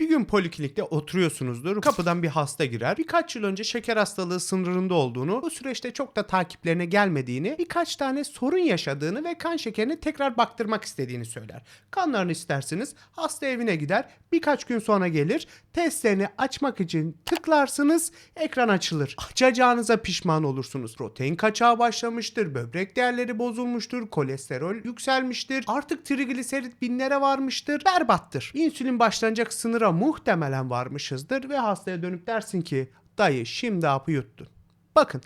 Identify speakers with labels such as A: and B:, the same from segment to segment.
A: be Gün poliklinikte oturuyorsunuzdur. Kapıdan bir hasta girer. Birkaç yıl önce şeker hastalığı sınırında olduğunu, bu süreçte çok da takiplerine gelmediğini, birkaç tane sorun yaşadığını ve kan şekerini tekrar baktırmak istediğini söyler. Kanlarını istersiniz. Hasta evine gider. Birkaç gün sonra gelir. Testlerini açmak için tıklarsınız. Ekran açılır. Açacağınıza pişman olursunuz. Protein kaçağı başlamıştır. Böbrek değerleri bozulmuştur. Kolesterol yükselmiştir. Artık trigliserit binlere varmıştır. Berbattır. İnsülin başlanacak sınıra muhtemelen varmışızdır ve hastaya dönüp dersin ki dayı şimdi hapı yuttun. Bakın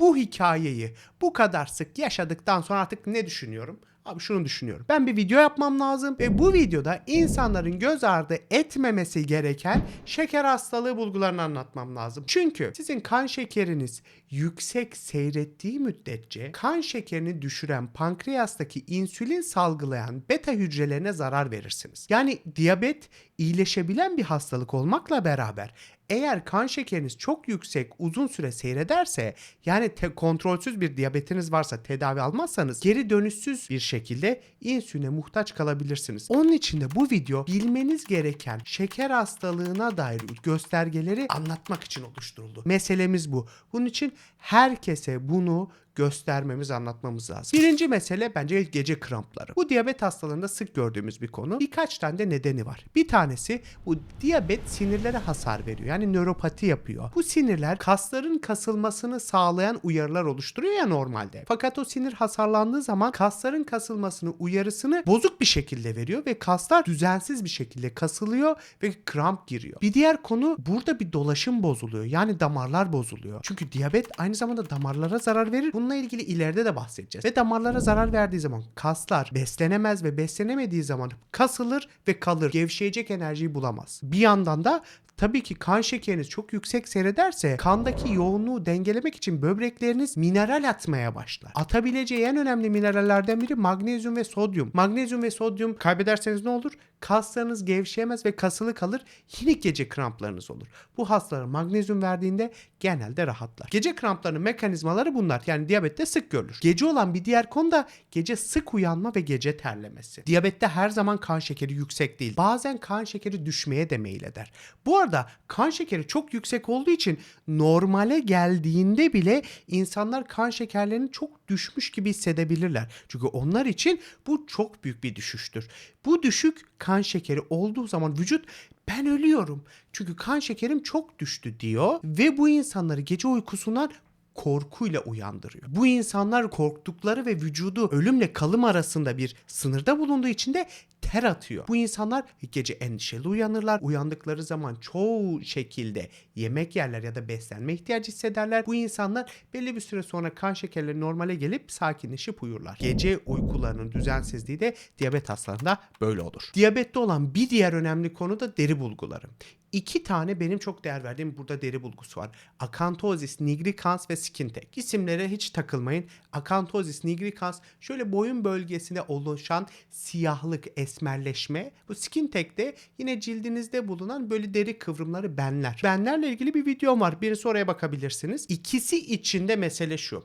A: bu hikayeyi bu kadar sık yaşadıktan sonra artık ne düşünüyorum? Abi şunu düşünüyorum. Ben bir video yapmam lazım ve bu videoda insanların göz ardı etmemesi gereken şeker hastalığı bulgularını anlatmam lazım. Çünkü sizin kan şekeriniz yüksek seyrettiği müddetçe kan şekerini düşüren pankreastaki insülin salgılayan beta hücrelerine zarar verirsiniz. Yani diyabet iyileşebilen bir hastalık olmakla beraber eğer kan şekeriniz çok yüksek uzun süre seyrederse yani te- kontrolsüz bir diyabetiniz varsa tedavi almazsanız geri dönüşsüz bir şekilde insüline muhtaç kalabilirsiniz. Onun için de bu video bilmeniz gereken şeker hastalığına dair göstergeleri anlatmak için oluşturuldu. Meselemiz bu. Bunun için herkese bunu göstermemiz, anlatmamız lazım. Birinci mesele bence gece krampları. Bu diyabet hastalarında sık gördüğümüz bir konu. Birkaç tane de nedeni var. Bir tanesi bu diyabet sinirlere hasar veriyor. Yani nöropati yapıyor. Bu sinirler kasların kasılmasını sağlayan uyarılar oluşturuyor ya normalde. Fakat o sinir hasarlandığı zaman kasların kasılmasını uyarısını bozuk bir şekilde veriyor ve kaslar düzensiz bir şekilde kasılıyor ve kramp giriyor. Bir diğer konu burada bir dolaşım bozuluyor. Yani damarlar bozuluyor. Çünkü diyabet aynı zamanda damarlara zarar verir. Bununla ilgili ileride de bahsedeceğiz. Ve damarlara zarar verdiği zaman kaslar beslenemez ve beslenemediği zaman kasılır ve kalır. Gevşeyecek enerjiyi bulamaz. Bir yandan da Tabii ki kan şekeriniz çok yüksek seyrederse kandaki yoğunluğu dengelemek için böbrekleriniz mineral atmaya başlar. Atabileceği en önemli minerallerden biri magnezyum ve sodyum. Magnezyum ve sodyum kaybederseniz ne olur? Kaslarınız gevşeyemez ve kasılı kalır. Yine gece kramplarınız olur. Bu hastalara magnezyum verdiğinde genelde rahatlar. Gece kramplarının mekanizmaları bunlar. Yani diyabette sık görülür. Gece olan bir diğer konu da gece sık uyanma ve gece terlemesi. Diyabette her zaman kan şekeri yüksek değil. Bazen kan şekeri düşmeye de meyleder. Bu arada kan şekeri çok yüksek olduğu için normale geldiğinde bile insanlar kan şekerlerinin çok düşmüş gibi hissedebilirler. Çünkü onlar için bu çok büyük bir düşüştür. Bu düşük kan şekeri olduğu zaman vücut ben ölüyorum. Çünkü kan şekerim çok düştü diyor ve bu insanları gece uykusundan korkuyla uyandırıyor. Bu insanlar korktukları ve vücudu ölümle kalım arasında bir sınırda bulunduğu için de ter atıyor. Bu insanlar gece endişeli uyanırlar. Uyandıkları zaman çoğu şekilde yemek yerler ya da beslenme ihtiyacı hissederler. Bu insanlar belli bir süre sonra kan şekerleri normale gelip sakinleşip uyurlar. Gece uykularının düzensizliği de diyabet hastalarında böyle olur. Diyabette olan bir diğer önemli konu da deri bulguları. İki tane benim çok değer verdiğim burada deri bulgusu var. Akantozis nigricans ve skintek. İsimlere hiç takılmayın. Akantozis nigricans şöyle boyun bölgesinde oluşan siyahlık, esmerleşme. Bu skintek de yine cildinizde bulunan böyle deri kıvrımları benler. Benlerle ilgili bir videom var. Birisi oraya bakabilirsiniz. İkisi içinde mesele şu.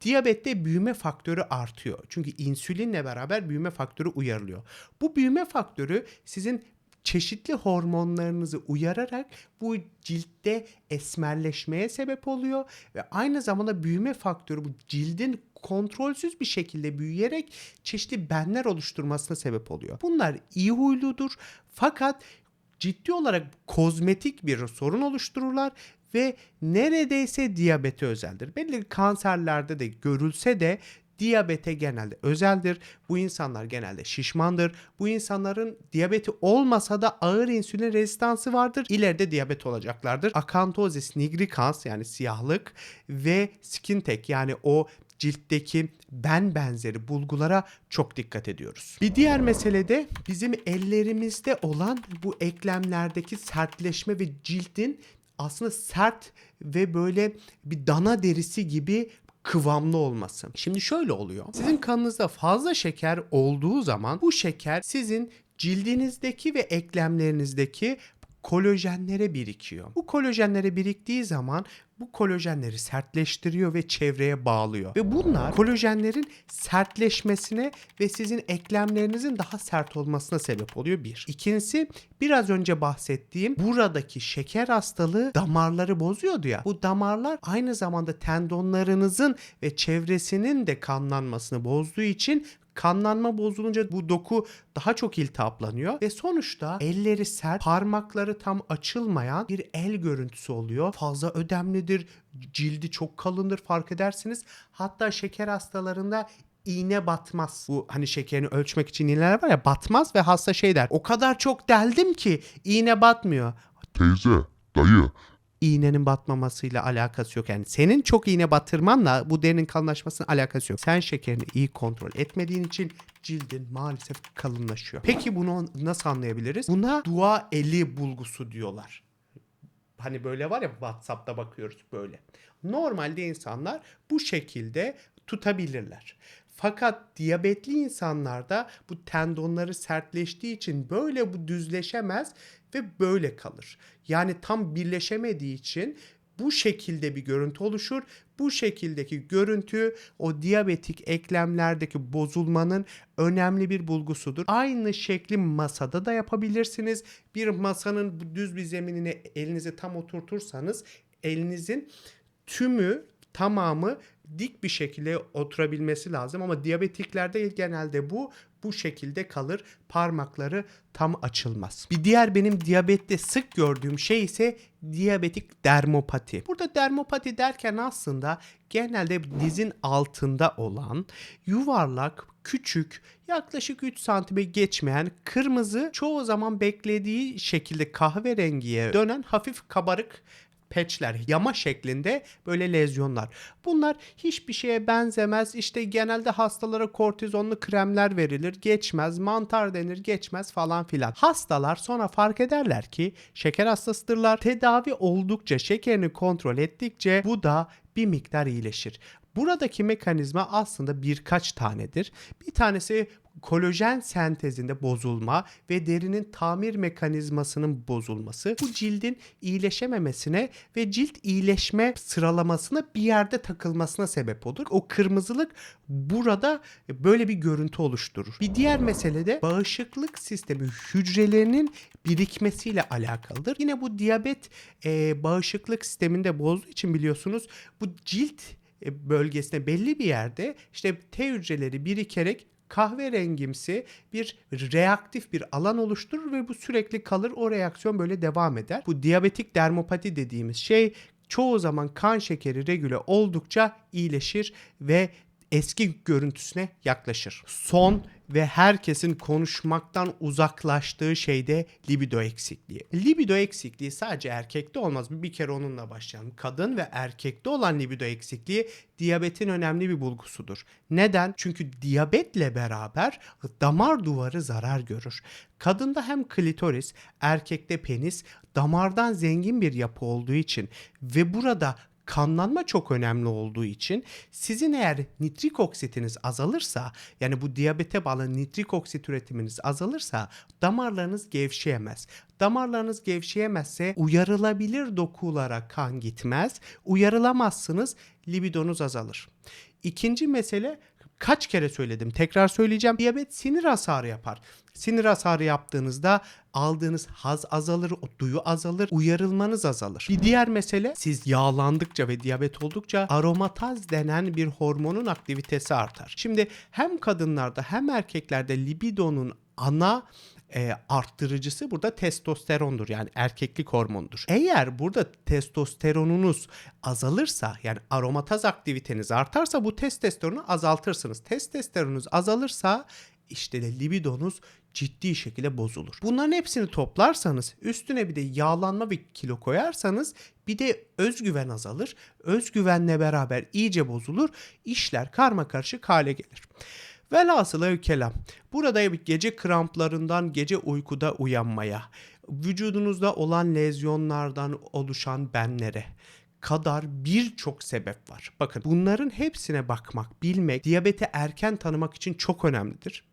A: Diyabette büyüme faktörü artıyor. Çünkü insülinle beraber büyüme faktörü uyarılıyor. Bu büyüme faktörü sizin çeşitli hormonlarınızı uyararak bu ciltte esmerleşmeye sebep oluyor ve aynı zamanda büyüme faktörü bu cildin kontrolsüz bir şekilde büyüyerek çeşitli benler oluşturmasına sebep oluyor. Bunlar iyi huyludur fakat ciddi olarak kozmetik bir sorun oluştururlar ve neredeyse diyabete özeldir. Belli kanserlerde de görülse de diyabete genelde özeldir. Bu insanlar genelde şişmandır. Bu insanların diyabeti olmasa da ağır insülin rezistansı vardır. İleride diyabet olacaklardır. Akantozis nigricans yani siyahlık ve skintek yani o ciltteki ben benzeri bulgulara çok dikkat ediyoruz. Bir diğer mesele de bizim ellerimizde olan bu eklemlerdeki sertleşme ve cildin aslında sert ve böyle bir dana derisi gibi kıvamlı olması. Şimdi şöyle oluyor. Sizin kanınızda fazla şeker olduğu zaman bu şeker sizin cildinizdeki ve eklemlerinizdeki kolajenlere birikiyor. Bu kolajenlere biriktiği zaman bu kolajenleri sertleştiriyor ve çevreye bağlıyor. Ve bunlar kolajenlerin sertleşmesine ve sizin eklemlerinizin daha sert olmasına sebep oluyor bir. İkincisi biraz önce bahsettiğim buradaki şeker hastalığı damarları bozuyordu ya. Bu damarlar aynı zamanda tendonlarınızın ve çevresinin de kanlanmasını bozduğu için Kanlanma bozulunca bu doku daha çok iltihaplanıyor ve sonuçta elleri sert, parmakları tam açılmayan bir el görüntüsü oluyor. Fazla ödemlidir, cildi çok kalındır fark edersiniz. Hatta şeker hastalarında iğne batmaz. Bu hani şekerini ölçmek için iğneler var ya batmaz ve hasta şey der. O kadar çok deldim ki iğne batmıyor.
B: Teyze, dayı,
A: iğnenin batmamasıyla alakası yok. Yani senin çok iğne batırmanla bu derinin kalınlaşmasının alakası yok. Sen şekerini iyi kontrol etmediğin için cildin maalesef kalınlaşıyor. Peki bunu nasıl anlayabiliriz? Buna dua eli bulgusu diyorlar. Hani böyle var ya WhatsApp'ta bakıyoruz böyle. Normalde insanlar bu şekilde tutabilirler. Fakat diyabetli insanlarda bu tendonları sertleştiği için böyle bu düzleşemez ve böyle kalır. Yani tam birleşemediği için bu şekilde bir görüntü oluşur. Bu şekildeki görüntü o diyabetik eklemlerdeki bozulmanın önemli bir bulgusudur. Aynı şekli masada da yapabilirsiniz. Bir masanın düz bir zeminine elinizi tam oturtursanız elinizin tümü tamamı dik bir şekilde oturabilmesi lazım ama diyabetiklerde genelde bu bu şekilde kalır. Parmakları tam açılmaz. Bir diğer benim diyabette sık gördüğüm şey ise diyabetik dermopati. Burada dermopati derken aslında genelde dizin altında olan yuvarlak, küçük, yaklaşık 3 santime geçmeyen kırmızı çoğu zaman beklediği şekilde kahverengiye dönen hafif kabarık patchler, yama şeklinde böyle lezyonlar. Bunlar hiçbir şeye benzemez. İşte genelde hastalara kortizonlu kremler verilir. Geçmez, mantar denir, geçmez falan filan. Hastalar sonra fark ederler ki şeker hastasıdırlar. Tedavi oldukça, şekerini kontrol ettikçe bu da bir miktar iyileşir. Buradaki mekanizma aslında birkaç tanedir. Bir tanesi kolajen sentezinde bozulma ve derinin tamir mekanizmasının bozulması bu cildin iyileşememesine ve cilt iyileşme sıralamasına bir yerde takılmasına sebep olur. O kırmızılık burada böyle bir görüntü oluşturur. Bir diğer mesele de bağışıklık sistemi hücrelerinin birikmesiyle alakalıdır. Yine bu diyabet e, bağışıklık sisteminde bozduğu için biliyorsunuz bu cilt e, bölgesine belli bir yerde işte T hücreleri birikerek kahverengimsi bir reaktif bir alan oluşturur ve bu sürekli kalır. O reaksiyon böyle devam eder. Bu diyabetik dermopati dediğimiz şey çoğu zaman kan şekeri regüle oldukça iyileşir ve eski görüntüsüne yaklaşır. Son ve herkesin konuşmaktan uzaklaştığı şey de libido eksikliği. Libido eksikliği sadece erkekte olmaz. Bir kere onunla başlayalım. Kadın ve erkekte olan libido eksikliği diyabetin önemli bir bulgusudur. Neden? Çünkü diyabetle beraber damar duvarı zarar görür. Kadında hem klitoris, erkekte penis damardan zengin bir yapı olduğu için ve burada kanlanma çok önemli olduğu için sizin eğer nitrik oksitiniz azalırsa yani bu diyabete bağlı nitrik oksit üretiminiz azalırsa damarlarınız gevşeyemez. Damarlarınız gevşeyemezse uyarılabilir dokulara kan gitmez. Uyarılamazsınız libidonuz azalır. İkinci mesele kaç kere söyledim tekrar söyleyeceğim. Diyabet sinir hasarı yapar. Sinir hasarı yaptığınızda aldığınız haz azalır, o duyu azalır, uyarılmanız azalır. Bir diğer mesele siz yağlandıkça ve diyabet oldukça aromataz denen bir hormonun aktivitesi artar. Şimdi hem kadınlarda hem erkeklerde libidonun ana e, arttırıcısı burada testosterondur yani erkeklik hormondur. Eğer burada testosteronunuz azalırsa yani aromataz aktiviteniz artarsa bu testosteronu azaltırsınız. Testosteronunuz azalırsa işte de libidonuz ciddi şekilde bozulur. Bunların hepsini toplarsanız üstüne bir de yağlanma ve kilo koyarsanız bir de özgüven azalır. Özgüvenle beraber iyice bozulur. İşler karma karışık hale gelir. Velhasılı kelam. Burada gece kramplarından gece uykuda uyanmaya, vücudunuzda olan lezyonlardan oluşan benlere, kadar birçok sebep var. Bakın bunların hepsine bakmak, bilmek, diyabeti erken tanımak için çok önemlidir.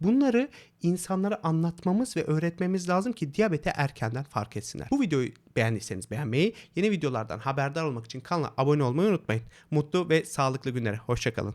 A: Bunları insanlara anlatmamız ve öğretmemiz lazım ki diyabete erkenden fark etsinler. Bu videoyu beğendiyseniz beğenmeyi, yeni videolardan haberdar olmak için kanala abone olmayı unutmayın. Mutlu ve sağlıklı günlere. Hoşçakalın.